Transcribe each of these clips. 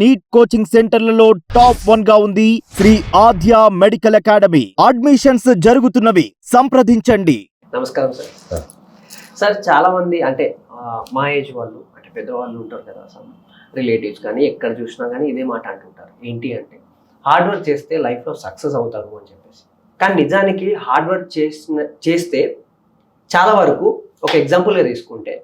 Neat coaching సెంటర్లలో top వన్గా ఉంది Sri Aadya medical academy. Admissions జరుగుతున్నవి. సంప్రదించండి. నమస్కారం సార్. సార్ చాలా మంది అంటే మా ఏజ్ వాళ్ళు అంటే పెద్దవాళ్ళు ఉంటారు కదా సమ్ రిలేటివ్స్ కానీ ఎక్కడ చూసినా కానీ ఇదే మాట అంటుంటారు. ఏంటి అంటే హార్డ్ వర్క్ చేస్తే లైఫ్లో సక్సెస్ అవుతారు అని చెప్పేసి. కానీ నిజానికి హార్డ్ వర్క్ చేసిన చేస్తే చాలా వరకు ఒక ఎగ్జాంపుల్గా తీసుకుంటే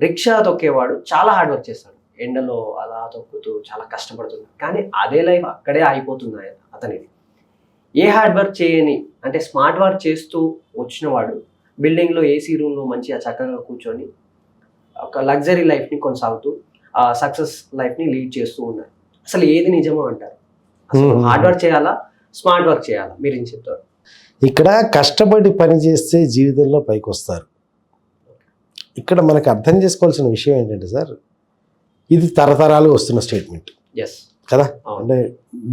రిక్షా తొక్కేవాడు చాలా హార్డ్ వర్క్ చేస్తాడు. ఎండలో అలా తొక్కుతూ చాలా కష్టపడుతున్నాడు కానీ అదే లైఫ్ అక్కడే అయిపోతుంది ఆయన- అతనిది. ఏ హార్డ్ వర్క్ చేయని అంటే స్మార్ట్ వర్క్ చేస్తూ వచ్చిన వాడు బిల్డింగ్లో ఏసీ రూమ్లో మంచిగా చక్కగా కూర్చొని ఒక లగ్జరీ లైఫ్ని కొనసాగుతూ ఆ సక్సెస్ లైఫ్ని లీడ్ చేస్తూ ఉన్నారు. అసలు ఏది నిజమో అంటారు? అసలు. హార్డ్ వర్క్ చేయాలా? స్మార్ట్ వర్క్ చేయాలా? మీరు ఏం చెప్తారు? ఇక్కడ కష్టపడి పని చేస్తే జీవితంలో పైకి వస్తారు ఇక్కడ మనకు అర్థం చేసుకోవాల్సిన విషయం ఏంటంటే సార్ ఇది తరతరాలు వస్తున్న స్టేట్మెంట్ కదా? అంటే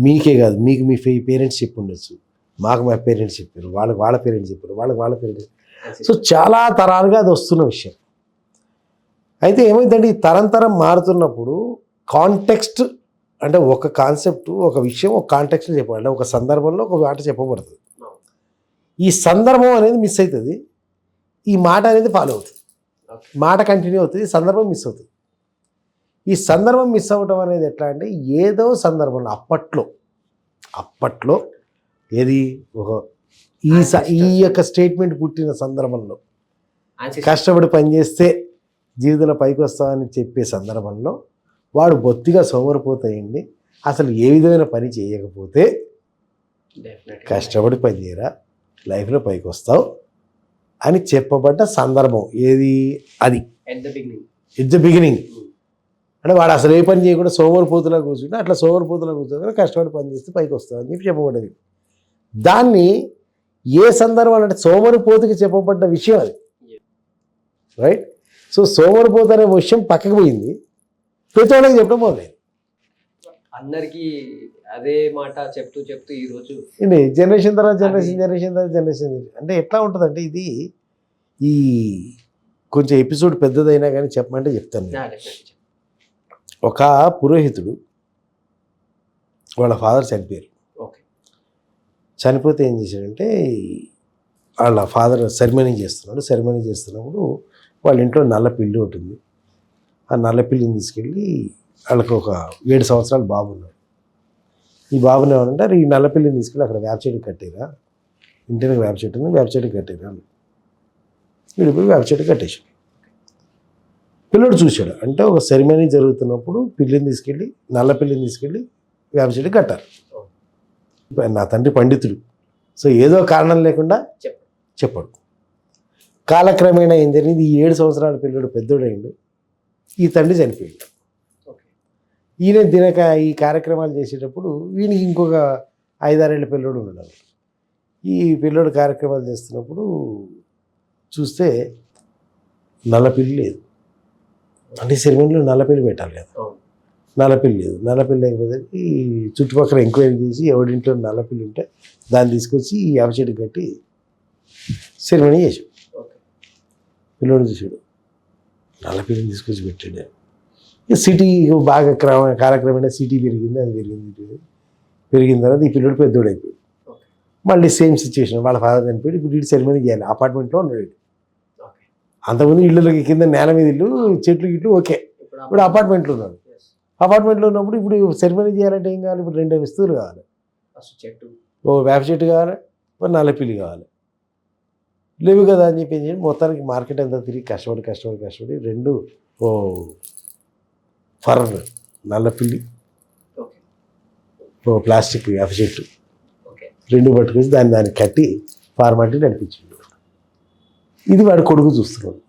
మీకే కాదు మీకు మీ పేరెంట్స్ చెప్పి ఉండొచ్చు మాకు మా పేరెంట్స్ చెప్పారు వాళ్ళకి వాళ్ళ పేరెంట్స్ చెప్పారు వాళ్ళకి వాళ్ళ పేరెంట్స్ సో చాలా తరాలుగా అది వస్తున్న విషయం. అయితే ఏమైందంటే ఈ తరం తరం మారుతున్నప్పుడు కాంటెక్స్ట్ అంటే ఒక కాన్సెప్ట్ ఒక విషయం ఒక కాంటెక్స్ట్లో చెప్పాలి అంటే ఒక సందర్భంలో ఒక మాట చెప్పబడుతుంది. ఈ సందర్భం అనేది మిస్ అవుతుంది. ఈ మాట అనేది ఫాలో అవుతుంది. మాట కంటిన్యూ అవుతుంది సందర్భం మిస్ అవుతుంది. ఈ సందర్భం మిస్ అవ్వటం అనేది ఎట్లా అంటే ఏదో సందర్భంలో అప్పట్లో అప్పట్లో ఏది ఒక ఈ స ఈ యొక్క స్టేట్మెంట్ పుట్టిన సందర్భంలో. కష్టపడి పనిచేస్తే జీవితంలో పైకి వస్తామని చెప్పే సందర్భంలో వాడు బొత్తిగా సోమరిపోతాయండి అసలు ఏ విధమైన పని చేయకపోతే. కష్టపడి పని చేయరా లైఫ్లో పైకి వస్తావు అని చెప్పబడ్డ సందర్భం ఏది అది At the beginning. It the beginning. అంటే వాడు అసలు ఏ పని చేయకుండా సోమరిపోతులా కూర్చుంటే అట్లా సోమరిపోతులా కూర్చోగా కష్టపడి పని చేస్తే పైకి వస్తావు అని చెప్పి చెప్పబడ్డది. దాన్ని ఏ సందర్భాలు అంటే సోమరిపోతుకి చెప్పబడ్డ విషయం అది. రైట్ సో సోమరిపోతు అనే విషయం పక్కకు పోయింది. ప్రతి వాళ్ళకి చెప్పడం మొదలైంది. అందరికీ అదే మాట చెప్తూ చెప్తూ ఈ రోజు ఏంటి? జనరేషన్ తర్వాత జనరేషన్ జనరేషన్ తర్వాత జనరేషన్ అంటే ఎట్లా ఉంటుందంటే ఇది ఈ కొంచెం ఎపిసోడ్ పెద్దదైనా కానీ చెప్పమంటే చెప్తాను. ఒక పురోహితుడు వాళ్ళ ఫాదర్ చనిపోయారు. Okay. చనిపోతే ఏం చేశాడంటే వాళ్ళ ఫాదర్ సెరమనీ చేస్తున్నాడు. సెరమనీ చేస్తున్నప్పుడు వాళ్ళ ఇంట్లో నల్ల పిల్లి ఒకటి ఉంది. ఆ నల్ల పిల్లిని తీసుకెళ్ళి వాళ్ళకి ఒక ఏడు సంవత్సరాలు బాబు ఉన్నాడు. ఈ బాబుని ఏమంటారు ఈ నల్ల పిల్లిని తీసుకెళ్ళి అక్కడ వేప చెట్టు కట్టేరా. ఇంటికి వేప చెట్టు ఉంది వేప చెట్టు కట్టేరా అని. వీడు పోయి వేప చెట్టు కట్టేశాడు. పిల్లడు చూశాడు. అంటే ఒక సెరిమనీ జరుగుతున్నప్పుడు పిల్లిని తీసుకెళ్ళి నల్ల పిల్లిని తీసుకెళ్ళి వేప చెట్టు కట్టారు. నా తండ్రి పండితుడు. సో ఏదో కారణం లేకుండా చెప్పాడు. కాలక్రమేణా ఏం జరిగింది? ఈ ఏడు సంవత్సరాల పిల్లడు పెద్దోడైండు. ఈ తండ్రి చనిపోయాడు. ఈయన దినక ఈ కార్యక్రమాలు చేసేటప్పుడు వీనికి ఇంకొక ఐదారేళ్ళ పిల్లోడు ఉన్నాడు. ఈ పిల్లోడు కార్యక్రమాలు చేస్తున్నప్పుడు చూస్తే నల్ల పిల్లి లేదు. అంటే సెరమనీలో నల్లపిల్లి పెట్టాలి కదా. నల్లపిల్లి లేదు. నల్లపిల్లి లేకపోతే చుట్టుపక్కల ఎంక్వైరీ చేసి ఎవడింట్లో నల్లపిల్లి ఉంటే దాన్ని తీసుకొచ్చి ఈ యాప చెట్టు కట్టి సెరమనీ చేసాడు ఓకే. పిల్లోడు చూసాడు నల్లపిల్లిని తీసుకొచ్చి పెట్టాడు. ఇక సిటీ బాగా క్రమ కాలక్రమేణా సిటీ పెరిగింది అది పెరిగింది. పెరిగిన తర్వాత ఈ పిల్లోడు పెద్దోడు అయిపోయాడు మళ్ళీ సేమ్ సిచ్యువేషన్ వాళ్ళ ఫాదర్ చనిపోయాడు. ఇప్పుడు ఇటు సెరమనీ చేయాలి. అపార్ట్మెంట్లో ఉన్నాడు వీడు. అంతకుముందు ఇళ్ళకి కింద నేల మీద ఇల్లు చెట్లు గిట్లు ఓకే. ఇప్పుడు అపార్ట్మెంట్లో ఉన్నాడు. అపార్ట్మెంట్లో ఉన్నప్పుడు ఇప్పుడు సెరమనీ చేయాలంటే ఏం కావాలి? ఇప్పుడు రెండు వస్తువులు కావాలి. చెట్టు. ఓ వేప చెట్టు కావాలి ఓ నల్లపిల్లి కావాలి. లేవు కదా అని చెప్పి మొత్తానికి మార్కెట్ అంతా తిరిగి కష్టపడి కష్టపడి కష్టపడి రెండు ఓ ఫర్ నల్లపిల్లి ఓకే. ఓ ప్లాస్టిక్ వేప చెట్టు. రెండు పట్టుకొచ్చి దాన్ని దాన్ని కట్టి ఫార్మాలిటీ నడిపించిండు. ఇది వాడు కొడుకు చూస్తున్నాడు.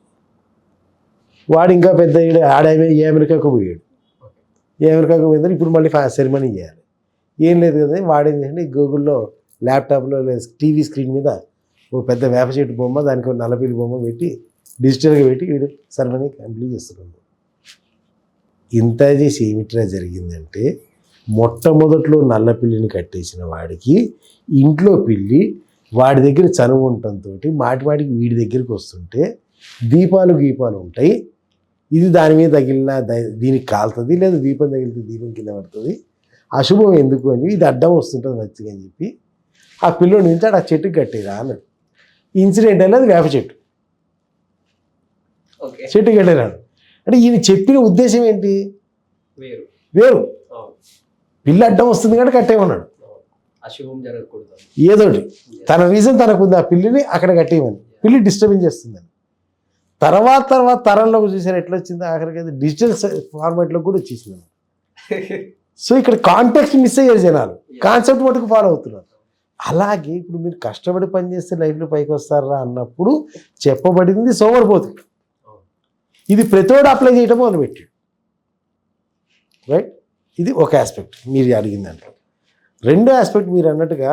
వాడు ఇంకా పెద్ద ఆడమే ఏ అమెరికాకు పోయాడు. ఏ అమెరికాకు పోయిందని ఇప్పుడు మళ్ళీ సెరమనీ చేయాలి. ఏం లేదు కదా వాడేం చేయండి గూగుల్లో ల్యాప్టాప్లో లేదా టీవీ స్క్రీన్ మీద ఓ పెద్ద వేప చెట్టు బొమ్మ దానికి ఒక నల్లపిల్లి బొమ్మ పెట్టి డిజిటల్గా పెట్టి వీడు సెరమనీ కంప్లీట్ చేస్తున్నాడు. ఇంత చేసి ఏమిట్రా జరిగిందంటే మొట్టమొదట్లో నల్ల పిల్లిని కట్టేసిన వాడికి ఇంట్లో పిల్లి వాడి దగ్గర చనువు ఉండటంతో మాటి మాటికి వీడి దగ్గరికి వస్తుంటే దీపాలు గీపాలు ఉంటాయి. ఇది దాని మీద తగిలిన దీనికి కాలుతుంది లేదా దీపం తగిలితే దీపం కింద పడుతుంది. అశుభం ఎందుకు అని ఇది అడ్డం వస్తుంటుంది మంచిగా అని చెప్పి ఆ పిల్లోడి నుంచి ఆ చెట్టుకి కట్టేరా అన్నాడు. ఇన్సిడెంట్ అనేది వేప చెట్టు. చెట్టు కట్టేరాడు. అంటే ఈయన చెప్పిన ఉద్దేశం ఏంటి? వేరు. పిల్ల అడ్డం వస్తుంది కాబట్టి కట్టేయమన్నాడు. అవును. అశుభం జరగకూడదు. ఏదోటి. తన రీజన్ తనకు ఉంది ఆ పిల్లిని అక్కడ కట్టేయమని. పిల్లి డిస్టర్బెన్స్ చేస్తుందని. తర్వాత తర్వాత తరంలోకి చూసారు ఎట్లా వచ్చింది ఆఖరికి అది డిజిటల్ ఫార్మాట్లో కూడా వచ్చేసింది. సో ఇక్కడ కాంటాక్ట్ మిస్ అయ్యారు జనాలు. కాన్సెప్ట్ మటుకు ఫాలో అవుతున్నారు. అలాగే ఇప్పుడు మీరు కష్టపడి పనిచేస్తే లైఫ్లో పైకి వస్తారా అన్నప్పుడు చెప్పబడింది సోమరిపోతుంది ఇది ప్రతివాడు అప్లై చేయడం మొదలుపెట్టాడు. రైట్ ఇది ఒక ఆస్పెక్ట్ మీరు అడిగిన దాంట్లో. రెండో ఆస్పెక్ట్ మీరు అన్నట్టుగా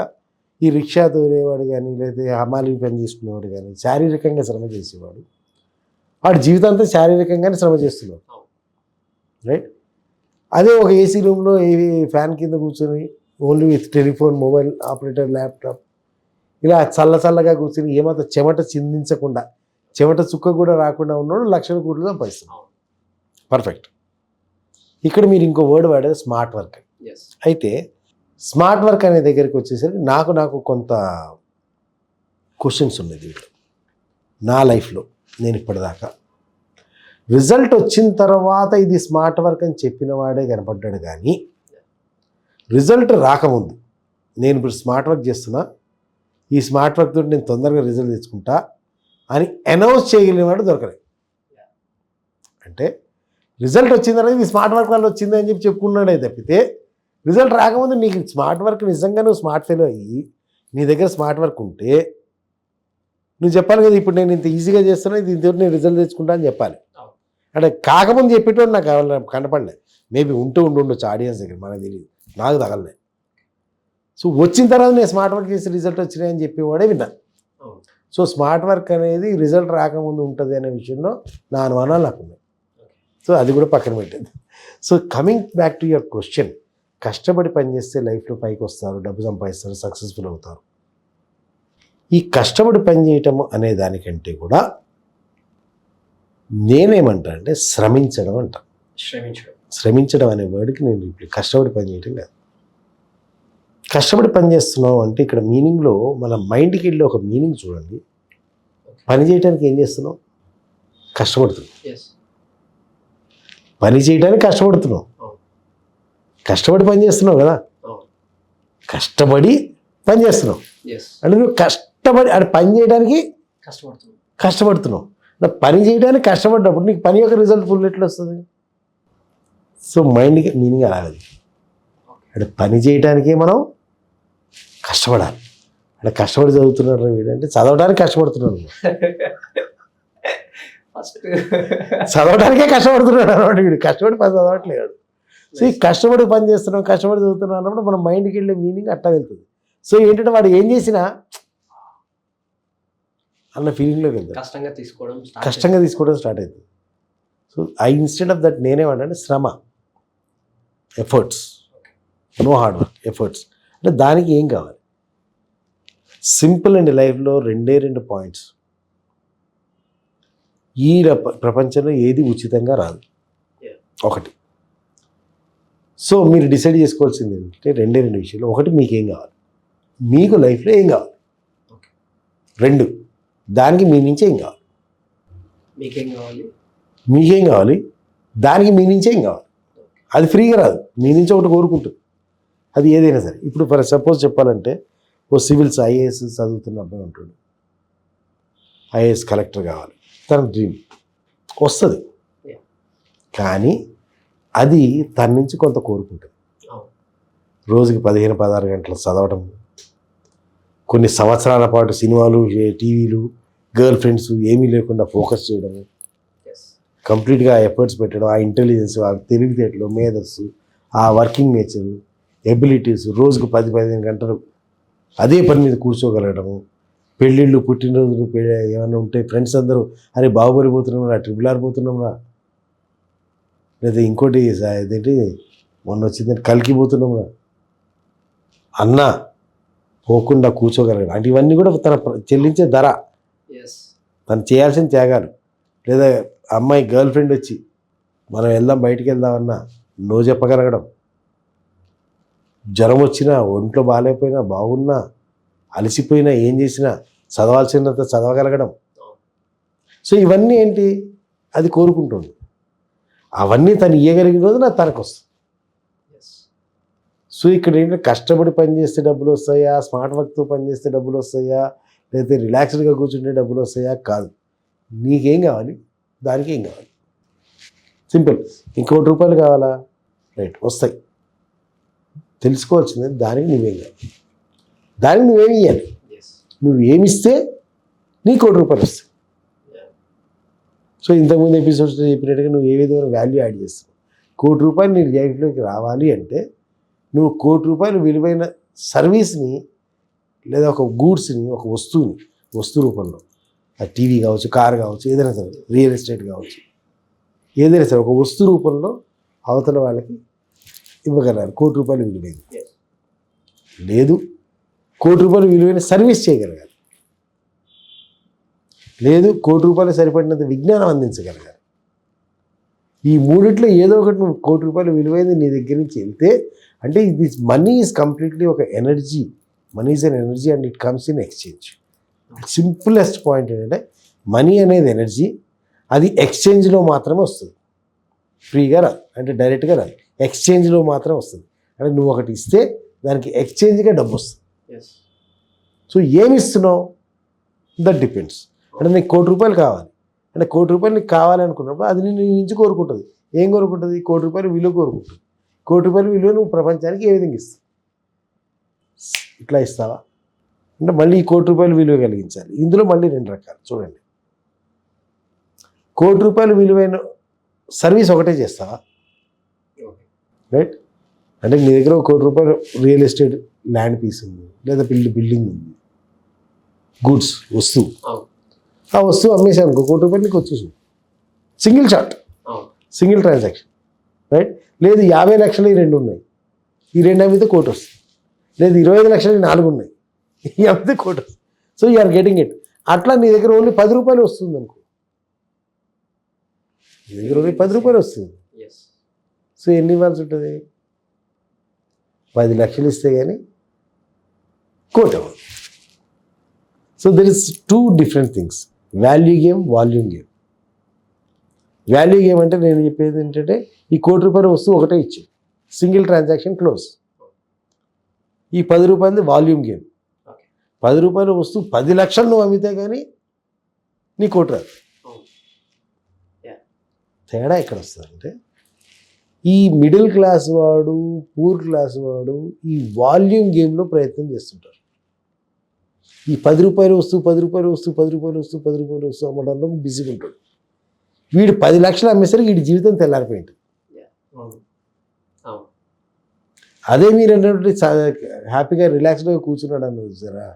ఈ రిక్షా తోలేవాడు కానీ లేదా హమాలి పని చేసుకునేవాడు కానీ శారీరకంగా శ్రమ చేసేవాడు వాడు జీవితాంతం శారీరకంగానే శ్రమ చేస్తున్నాడు. రైట్ అదే ఒక ఏసీ రూమ్లో ఏవి ఫ్యాన్ కింద కూర్చొని only with telephone mobile operator laptop ఇలా చల్ల చల్లగా కూర్చొని ఏమాత్రం చెమట చిందించకుండా చెమట చుక్క కూడా రాకుండా ఉన్నాడు లక్షల కోట్లు సంపాదిస్తున్నాడు. పర్ఫెక్ట్ ఇక్కడ మీరు ఇంకో వర్డ్ వాడేది స్మార్ట్ వర్క్ అయితే స్మార్ట్ వర్క్ అనే దగ్గరికి వచ్చేసరికి నాకు నాకు కొంత క్వశ్చన్స్ ఉన్నాయి దీంట్లో. నా లైఫ్లో నేను ఇప్పటిదాకా. రిజల్ట్ వచ్చిన తర్వాత ఇది స్మార్ట్ వర్క్ అని చెప్పిన వాడే కనపడ్డాడు కానీ రిజల్ట్ రాకముందు. నేను ఇప్పుడు స్మార్ట్ వర్క్ చేస్తున్నా. ఈ స్మార్ట్ వర్క్ తోటి నేను తొందరగా రిజల్ట్ తెచ్చుకుంటా అని అనౌన్స్ చేయగలిగిన వాడు దొరకలేదు అంటే రిజల్ట్ వచ్చిన తర్వాత ఇది స్మార్ట్ వర్క్ వల్ల వచ్చింది అని చెప్పి చెప్పుకున్నాడే తప్పితే రిజల్ట్ రాకముందు నీకు స్మార్ట్ వర్క్ నిజంగా నువ్వు స్మార్ట్ ఫెయిల్ అయ్యి నీ దగ్గర స్మార్ట్ వర్క్ ఉంటే నువ్వు చెప్పాలి కదా ఇప్పుడు నేను ఇంత ఈజీగా చేస్తున్నా దీంతో నేను రిజల్ట్ తెచ్చుకుంటా అని చెప్పాలి. అంటే కాకముందు చెప్పేటోడు నాకు కావాలి కనపడలే మేబీ ఉంటూ ఉండి ఉండొచ్చు ఆడియన్స్ దగ్గర మనకు తెలియదు. నాకు తగలలే సో వచ్చిన తర్వాత నేను స్మార్ట్ వర్క్ చేసి రిజల్ట్ వచ్చినాయని చెప్పేవాడే విన్నా. అవును. సో స్మార్ట్ వర్క్ అనేది రిజల్ట్ రాకముందు ఉంటుంది అనే విషయంలో నా అనుమానాలు నాకు ఉన్నాయి. సో అది కూడా పక్కన పెట్టింది. So coming back to your question కష్టపడి పనిచేస్తే లైఫ్లో పైకి వస్తారు డబ్బు సంపాదిస్తారు సక్సెస్ఫుల్ అవుతారు. ఈ కష్టపడి పని చేయటం అనే దానికంటే కూడా నేనేమంటా అంటే శ్రమించడం అంట. శ్రమించడం. శ్రమించడం అనే వర్డ్కి నేను ఇప్పుడు కష్టపడి పని చేయటం కాదు. కష్టపడి పని చేస్తున్నాం అంటే ఇక్కడ మీనింగ్లో మన మైండ్కి వెళ్ళి ఒక మీనింగ్ చూడండి. పని చేయడానికి ఏం చేస్తున్నాం కష్టపడుతున్నాం ఎస్ పని చేయడానికి కష్టపడుతున్నావు. కష్టపడి పని చేస్తున్నావు కదా కష్టపడి పని చేస్తున్నావు అంటే నువ్వు కష్టపడి అంటే పని చేయడానికి కష్టపడుతున్నాం కష్టపడుతున్నావు. అంటే పని చేయడానికి కష్టపడ్డప్పుడు నీకు పని యొక్క రిజల్ట్ ఫుల్ ఎట్లా వస్తుంది? సో మైండ్కి మీనింగ్ అలాగది అంటే పని చేయడానికే మనం కష్టపడాలి. అంటే కష్టపడి చదువుతున్నాడు వీడంటే చదవడానికి కష్టపడుతున్నాడు. ఫస్ట్ చదవడానికే కష్టపడుతున్నాడు అనమాట వీడు. కష్టపడి పని చదవట్లేడు. సో ఈ కష్టపడి పని చేస్తున్నాం కష్టపడి చదువుతున్నాం అన్నప్పుడు మన మైండ్కి వెళ్ళే మీనింగ్ అట్టా వెళ్తుంది. సో ఏంటంటే వాడు ఏం చేసినా అన్న ఫీలింగ్లోకి వెళ్తాడు కష్టంగా తీసుకోవడం కష్టంగా తీసుకోవడం స్టార్ట్ అవుతుంది so I instead of that నేనేమంటే శ్రమ efforts no hard work efforts అంటే దానికి ఏం కావాలి? సింపుల్ అండి లైఫ్లో రెండే రెండు పాయింట్స్ ఈ రప- ప్రపంచంలో ఏది ఉచితంగా రాదు. ఒకటి. సో మీరు డిసైడ్ చేసుకోవాల్సింది ఏంటంటే రెండే రెండు విషయాలు. ఒకటి మీకేం కావాలి? మీకు లైఫ్లో ఏం కావాలి. రెండు. దానికి మీ నుంచి ఏం కావాలి? మీకేం కావాలి? మీకేం కావాలి? దానికి మీ నుంచే ఏం కావాలి? అది ఫ్రీగా రాదు. మీ నుంచి ఒకటి కోరుకుంటుంది. అది ఏదైనా సరే. ఇప్పుడు ఫర్ సపోజ్ చెప్పాలంటే ఓ సివిల్స్ ఐఏఎస్ చదువుతున్న అబ్బాయి ఉంటాడు. ఐఏఎస్ కలెక్టర్ కావాలి. తన డ్రీమ్. వస్తుంది. కానీ అది తన నుంచి కొంత కోరుకుంటుంది. రోజుకి పదిహేను పదహారు గంటలు చదవడం కొన్ని సంవత్సరాల పాటు సినిమాలు టీవీలు గర్ల్ ఫ్రెండ్స్ ఏమీ లేకుండా ఫోకస్ చేయడము. కంప్లీట్గా ఎఫర్ట్స్ పెట్టడం ఆ ఇంటెలిజెన్స్ ఆ తెలివితేటలు మేధస్సు ఆ వర్కింగ్ నేచర్ ఎబిలిటీస్ రోజుకు పది పదిహేను గంటలు అదే పని మీద కూర్చోగలగడము. పెళ్ళిళ్ళు పుట్టినరోజులు ఏమైనా ఉంటే ఫ్రెండ్స్ అందరూ అరే బాగుపడి పోతున్నాం రా ట్రిపుల్ ఆర్ పోతున్నాం రా. లేదా ఇంకోటి ఇదేంటి? మొన్న వచ్చిందంటే కలికి పోతున్నాం రా. అన్న పోకుండా కూర్చోగలగడం. అంటే ఇవన్నీ కూడా తన చెల్లించే ధర. తను చేయాల్సిన త్యాగాలు. లేదా అమ్మాయి గర్ల్ ఫ్రెండ్ వచ్చి మనం వెళ్దాం బయటికి వెళ్దామన్నా నో చెప్పగలగడం. జ్వరం వచ్చినా ఒంట్లో బాగాలేకపోయినా బాగున్నా అలసిపోయినా ఏం చేసినా చదవాల్సినంత చదవగలగడం. సో ఇవన్నీ ఏంటి? అది కోరుకుంటుంది. అవన్నీ తను ఇయ్యగలిగిన రోజు నా తనకు వస్తుంది సో ఇక్కడ ఏంటంటే కష్టపడి పని చేస్తే డబ్బులు వస్తాయా? స్మార్ట్ వర్క్తో పని చేస్తే డబ్బులు వస్తాయా? లేకపోతే రిలాక్స్డ్గా కూర్చుంటే డబ్బులు వస్తాయా? కాదు. నీకేం కావాలి? దానికి ఏం కావాలి? సింపుల్. ఇంకోటి రూపాయలు కావాలా? రైట్ వస్తాయి. తెలుసుకోవాల్సింది దానికి నువ్వేం కావాలి? దానికి నువ్వేమి ఇవ్వాలి నువ్వు ఏమిస్తే నీ కోటి రూపాయలు వస్తాయి. సో ఇంతకుముందు ఎపిసోడ్స్లో చెప్పినట్టుగా నువ్వు ఏ విధమైన వాల్యూ యాడ్ చేస్తావు? కోటి రూపాయలు నీ లైఫ్లోకి రావాలి అంటే నువ్వు కోటి రూపాయలు విలువైన సర్వీస్ని లేదా ఒక గూడ్స్ని ఒక వస్తువుని వస్తు రూపంలో ఆ టీవీ కావచ్చు కార్ కావచ్చు ఏదైనా సరే రియల్ ఎస్టేట్ కావచ్చు ఏదైనా సరే ఒక వస్తు రూపంలో అవతల వాళ్ళకి ఇవ్వగలగాలి. కోటి రూపాయలు విలువైంది. లేదు కోటి రూపాయలు విలువైన సర్వీస్ చేయగలగాలి. లేదు కోటి రూపాయలు సరిపడినంత విజ్ఞానం అందించగలగాలి. ఈ మూడిట్లో ఏదో ఒకటి నువ్వు కోటి రూపాయలు విలువైంది నీ దగ్గర నుంచి వెళ్తే అంటే ఇది మనీ ఈజ్ కంప్లీట్లీ ఒక energy money is an energy and it comes in exchange simplest point ఏంటంటే మనీ అనేది ఎనర్జీ అది ఎక్స్చేంజ్లో మాత్రమే వస్తుంది. ఫ్రీగా రాదు అంటే డైరెక్ట్గా రాదు ఎక్స్చేంజ్లో మాత్రం వస్తుంది. అంటే నువ్వు ఒకటి ఇస్తే దానికి ఎక్స్చేంజ్గా డబ్బు వస్తుంది. సో ఏమి ఇస్తున్నావు? దట్ డిపెండ్స్ అంటే నీకు కోటి రూపాయలు కావాలి. అంటే కోటి రూపాయలు నీకు కావాలనుకున్నప్పుడు అది నేను నుంచి కోరుకుంటుంది. ఏం కోరుకుంటుంది? కోటి రూపాయలు విలువ కోరుకుంటుంది. కోటి రూపాయలు విలువ నువ్వు ప్రపంచానికి ఏ విధంగా ఇస్తావు? ఇట్లా ఇస్తావా? అంటే మళ్ళీ ఈ కోటి రూపాయలు విలువ కలిగించాలి. ఇందులో మళ్ళీ రెండు రకాలు. చూడండి. కోటి రూపాయలు విలువైన సర్వీస్ ఒకటే చేస్తావా? రైట్ అంటే నీ దగ్గర ఒక కోటి రూపాయలు రియల్ ఎస్టేట్ ల్యాండ్ పీస్ ఉంది. లేదా బిల్డింగ్ ఉంది. గూడ్స్ వస్తువు. ఆ వస్తువు అమ్మేశాను అనుకో కోటి రూపాయలు నీకు వచ్చేసింది. Single shot. Single transaction. Right? లేదు యాభై లక్షలు ఈ రెండు ఉన్నాయి. ఈ రెండు అమ్మితే కోటి వస్తుంది. లేదు ఇరవై ఐదు లక్షలు నాలుగు ఉన్నాయి. ఈ అమ్మితే కోటి వస్తుంది. సో ఆర్ గెటింగ్ ఇట్ అట్లా నీ దగ్గర ఓన్లీ పది రూపాయలు వస్తుంది అనుకో. నీ దగ్గర ఓన్లీ పది రూపాయలు వస్తుంది. ఎస్ సో ఎన్ని ఇవ్వాల్సి ఉంటుంది? పది లక్షలు ఇస్తే కానీ కోట్ అవ్వదు so there is two different things value game volume game value game అంటే నేను చెప్పేది ఏంటంటే ఈ కోటి రూపాయల వస్తువు ఒకటే ఇచ్చి సింగిల్ ట్రాన్సాక్షన్ క్లోజ్ ఈ పది రూపాయలది వాల్యూమ్ గేమ్ పది రూపాయల వస్తువు పది లక్షలు నువ్వు అమ్మితే కానీ నీ కోటి రాదు. తేడా ఎక్కడ వస్తుందంటే ఈ మిడిల్ క్లాస్ వాడు పూర్ క్లాస్ వాడు ఈ వాల్యూమ్ గేమ్లో ప్రయత్నం చేస్తుంటారు. ఈ పది రూపాయలు వస్తువు పది రూపాయలు వస్తువు పది రూపాయలు వస్తువు పది రూపాయలు వస్తువు అమ్మడంలో బిజీగా ఉంటాడు. వీడు పది లక్షలు అమ్మేసరికి వీడి జీవితం తెల్లారిపోయింది. అదే మీరు అన్నటువంటి హ్యాపీగా రిలాక్స్డ్గా కూర్చున్నాడు అన్న చూసారా?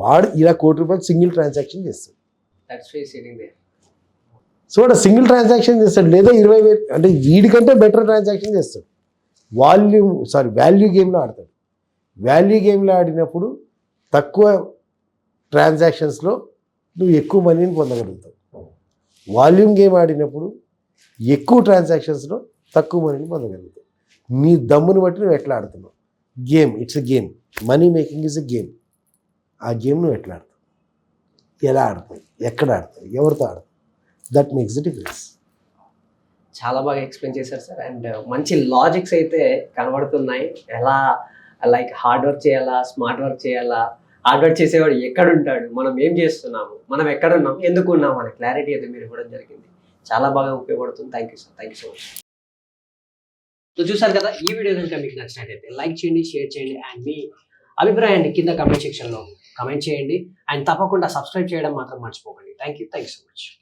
వాడు ఇలా కోటి రూపాయలు సింగిల్ ట్రాన్సాక్షన్ చేస్తాడు. వాడు సింగిల్ ట్రాన్సాక్షన్ చేస్తాడు. లేదా ఇరవై వేలు అంటే వీడికంటే బెటర్ ట్రాన్సాక్షన్ చేస్తాడు. వాల్యూమ్ సారీ వాల్యూ గేమ్లో ఆడతాడు. వాల్యూ గేమ్లో ఆడినప్పుడు తక్కువ ట్రాన్సాక్షన్స్లో నువ్వు ఎక్కువ మనీని పొందగలుగుతావు. వాల్యూమ్ గేమ్ ఆడినప్పుడు ఎక్కువ ట్రాన్సాక్షన్స్లో తక్కువ మనీని పొందగలుగుతావు. నీ దమ్ముని బట్టి నువ్వు ఎట్లా ఆడుతున్నావు? Game it's a game money making is a game ఆ గేమ్ నువ్వు ఎట్లా ఆడతావు? ఎలా ఆడతావు? ఎక్కడ ఆడతావు? ఎవరితో ఆడతావు? దట్ మేక్స్ ద డిఫరెన్స్ చాలా బాగా ఎక్స్ప్లెయిన్ చేశారు సార్. అండ్ uh, మంచి లాజిక్స్ అయితే కనబడుతున్నాయి. ఎలా లైక్ హార్డ్ వర్క్ చేయాలా? స్మార్ట్ వర్క్ చేయాలా? వర్క్ చేసేవాడు ఎక్కడుంటాడు? మనం ఏం చేస్తున్నాము? మనం ఎక్కడున్నాం? ఎందుకు ఉన్నాం? అనే క్లారిటీ అయితే మీరు ఇవ్వడం జరిగింది. చాలా బాగా ఉపయోగపడుతుంది. Thank you sir thank you so much so చూసారు కదా ఈ వీడియో కనుక మీకు నచ్చినట్టయితే లైక్ చేయండి షేర్ చేయండి అండ్ మీ అభిప్రాయాన్ని కింద కమెంట్ సెక్షన్లో కమెంట్ చేయండి. అండ్ తప్పకుండా సబ్స్క్రైబ్ చేయడం మాత్రం మర్చిపోకండి. Thank you thank you so much